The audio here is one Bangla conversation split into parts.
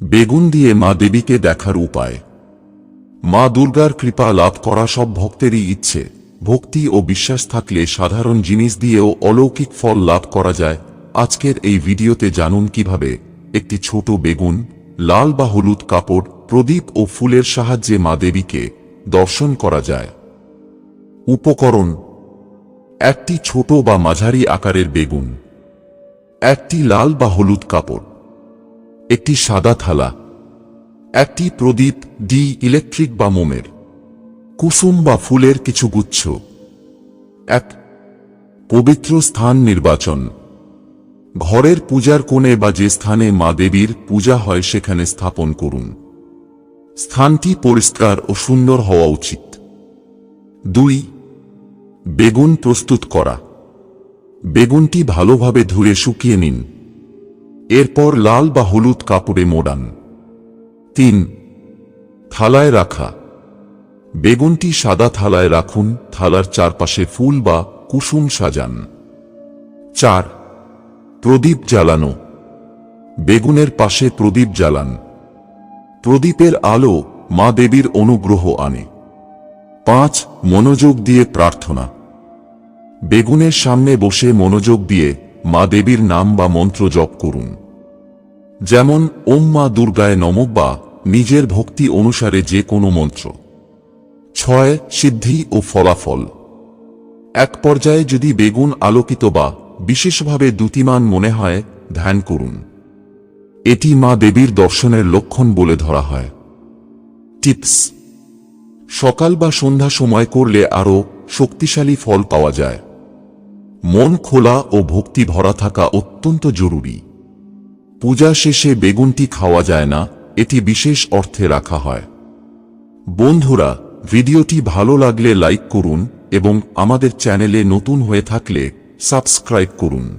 বেগুন দিয়ে মা দেবীকে দেখার উপায়। মা দুর্গার কৃপা লাভ করা সব ভক্তেরই ইচ্ছে। ভক্তি ও বিশ্বাস থাকলে সাধারণ জিনিস দিয়েও অলৌকিক ফল লাভ করা যায়। আজকের এই ভিডিওতে জানুন কীভাবে একটি ছোট বেগুন, লাল বা হলুদ কাপড়, প্রদীপ ও ফুলের সাহায্যে মা দেবীকে দর্শন করা যায়। উপকরণ, একটি ছোট বা মাঝারি আকারের বেগুন, একটি লাল বা হলুদ কাপড়। একটি সাদা থালা, একটি প্রদীপ ডি ইলেকট্রিক বা মোমের, কুসুম বা ফুলের কিছু গুচ্ছ, এক পবিত্র স্থান নির্বাচন। ঘরের পূজার কোণে বা যে স্থানে মা দেবীর পূজা হয় সেখানে স্থাপন করুন। স্থানটি পরিষ্কার ও সুন্দর হওয়া উচিত। দুই, বেগুন প্রস্তুত করা। বেগুনটি ভালোভাবে ধুয়ে শুকিয়ে নিন। এরপর লাল বা হলুদ কাপড়ে মোড়ান। তিন, থালায় রাখা। বেগুনটি সাদা থালায় রাখুন, থালার চারপাশে ফুল বা কুসুম সাজান। চার, প্রদীপ জ্বালানো। বেগুনের পাশে প্রদীপ জ্বালান। প্রদীপের আলো মা দেবীর অনুগ্রহ আনে। পাঁচ, মনোযোগ দিয়ে প্রার্থনা। বেগুনের সামনে বসে মনোযোগ দিয়ে মা দেবীর নাম বা মন্ত্র জপ করুন। যেমন, ওম মা দুর্গায় নমঃ বা নিজের ভক্তি অনুসারে যে কোনো মন্ত্র। ছয়, সিদ্ধি ও ফলাফল। এক পর্যায়ে যদি বেগুন আলোকিত বা বিশেষভাবে দ্যুতিমান মনে হয়, ধ্যান করুন। এটি মা দেবীর দর্শনের লক্ষণ বলে ধরা হয়। টিপস। সকাল বা সন্ধ্যা সময় করলে আরও শক্তিশালী ফল পাওয়া যায়। মন খোলা ও ভক্তি ভরা থাকা অত্যন্ত জরুরি। পূজা শেষে বেগুনটি খাওয়া যায় না, এটি বিশেষ অর্থে রাখা হয়। বন্ধুরা, ভিডিওটি ভালো লাগলে লাইক করুন এবং আমাদের চ্যানেলে নতুন হয়ে থাকলে সাবস্ক্রাইব করুন।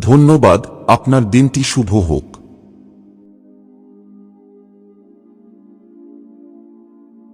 ধন্যবাদ, আপনার দিনটি শুভ হোক।